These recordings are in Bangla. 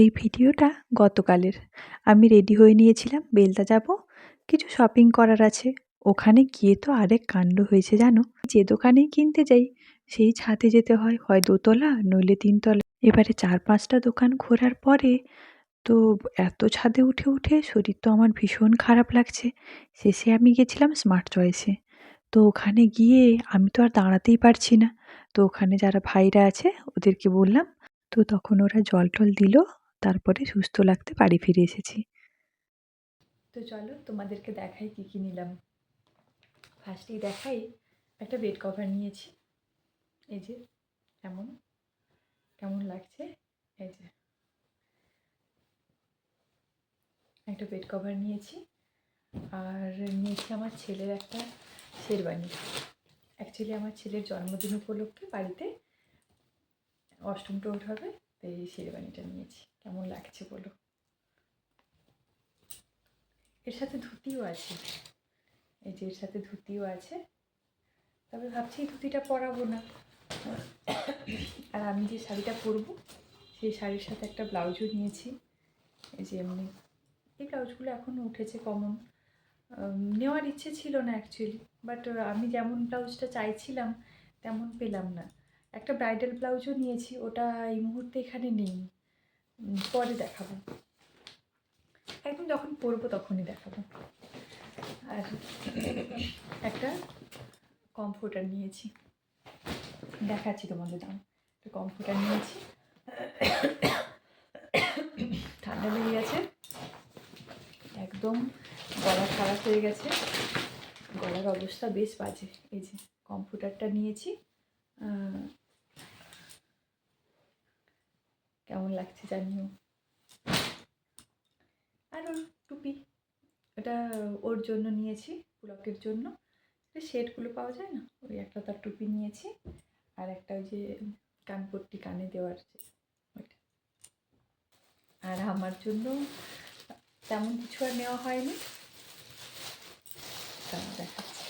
এই ভিডিওটা গতকালের। আমি রেডি হয়ে নিয়েছিলাম, বেলদা যাব। কিছু শপিং করার আছে। ওখানে গিয়ে তো আরেক কাণ্ড হয়েছে, জানো? যে দোকানেই কিনতে যাই, সেই ছাদে যেতে হয়। হয় দোতলা, নইলে তিনতলা। এবারে চার পাঁচটা দোকান ঘোরার পরে তো এত ছাদে উঠে উঠে শরীর তো আমার ভীষণ খারাপ লাগছে। শেষে আমি গেছিলাম স্মার্ট চয়েসে তো ওখানে গিয়ে আমি তো আর দাঁড়াতেই পারছি না। তো ওখানে যারা ভাইরা আছে, ওদেরকে বললাম। তো তখন ওরা জল টল দিল। তারপরে সুস্থ লাগতে বাড়ি ফিরে এসেছি। তো চলো তোমাদেরকে দেখাই কী কী নিলাম। ফার্স্টেই দেখাই একটা বেড কভার নিয়েছি। এই যে, কেমন? কেমন লাগছে? এই যে। একটা বেড কভার নিয়েছি। আর নিয়েছি আমার ছেলের একটা শেরবানি অ্যাকচুয়ালি আমার ছেলের জন্মদিন উপলক্ষে বাড়িতে অষ্টম টোট হবে এই শেরবানিটা নিয়েছি। কেমন লাগছে বলো? এর সাথে ধুতিও আছে। এই যে এর সাথে ধুতিও আছে। তবে ভাবছি ধুতিটা পরাবো না। আর আমি যে শাড়িটা পরবো, সেই শাড়ির সাথে একটা ব্লাউজও নিয়েছি। এই যে এমনি, এই ব্লাউজগুলো এখনও উঠেছে কমন। নেওয়ার ইচ্ছে ছিল না অ্যাকচুয়ালি বাট আমি যেমন ব্লাউজটা চাইছিলাম, তেমন পেলাম না। একটা ব্রাইডাল ব্লাউজও নিয়েছি, ওটা এই মুহূর্তে এখানে নেই। পরে দেখাবো। একদম যখন পরবো তখনই দেখাবো। আর একটা কমফোর্টার নিয়েছি। দেখাচ্ছি তোমাদের দাম একটা কমফোর্টার নিয়েছি। ঠান্ডা লেগে গেছে। একদম গলা খারাপ হয়ে গেছে। গলার অবস্থা বেশ বাজে। এই যে কম্পিউটারটা নিয়েছি। কেমন লাগছে জানিও। আর ওর টুপি, ওটা ওর জন্য নিয়েছি, পুলকের জন্য। শেডগুলো পাওয়া যায় না? ওই একটা তার টুপি নিয়েছি, আর একটা ওই যে কানপট্টি কানে দেওয়ার ওইটা। আর আমার জন্য তেমন কিছু আর নেওয়া হয়নি। দাঁড়াও দেখাচ্ছি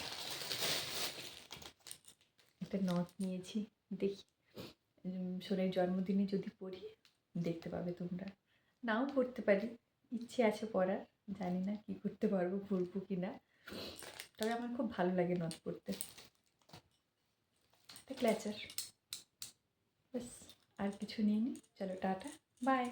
একটা নথ নিয়েছি, দেখি। সোনের জন্মদিনে যদি পড়ি, দেখতে পাবে তোমরা। নাও পড়তে পারি, ইচ্ছে আছে পড়ার, জানি না কি করতে পারব, পড়ব কি না। তবে আমার খুব ভালো লাগে নথ পড়তে। ক্ল্যাচার। ব্যাস, আর কিছু নিয়ে নি চলো, টাটা। বাই।